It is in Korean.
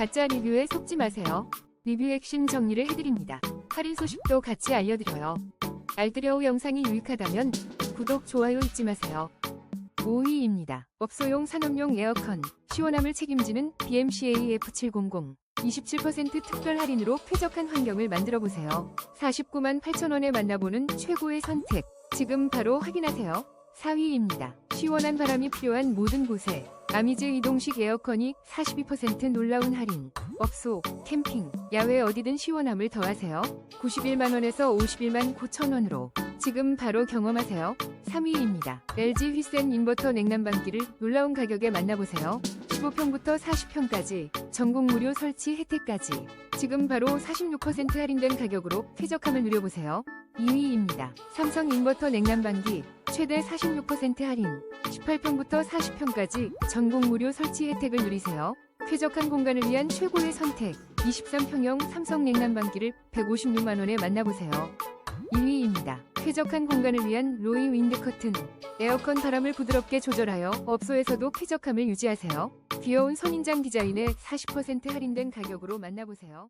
가짜 리뷰에 속지 마세요. 리뷰 핵심 정리를 해드립니다. 할인 소식도 같이 알려드려요. 알뜰여우 영상이 유익하다면 구독, 좋아요 잊지 마세요. 5위입니다. 업소용 산업용 에어컨, 시원함을 책임지는 BMCA F700. 27% 특별 할인으로 쾌적한 환경을 만들어 보세요. 49만 8천원에 만나보는 최고의 선택. 지금 바로 확인하세요. 4위입니다. 시원한 바람이 필요한 모든 곳에 아미즈 이동식 에어컨이 42% 놀라운 할인. 업소, 캠핑, 야외 어디든 시원함을 더하세요. 91만원에서 51만 9천원으로 지금 바로 경험하세요. 3위입니다. LG 휘센 인버터 냉난방기를 놀라운 가격에 만나보세요. 15평부터 40평까지 전국 무료 설치 혜택까지 지금 바로 46% 할인된 가격으로 쾌적함을 누려보세요. 2위입니다. 삼성 인버터 냉난방기 최대 46% 할인 18평부터 40평까지 전국 무료 설치 혜택을 누리세요. 쾌적한 공간을 위한 최고의 선택 23평형 삼성 냉난방기를 156만원에 만나보세요. 2위입니다. 쾌적한 공간을 위한 로이 윈드 커튼. 에어컨 바람을 부드럽게 조절하여 업소에서도 쾌적함을 유지하세요. 귀여운 선인장 디자인에 40% 할인된 가격으로 만나보세요.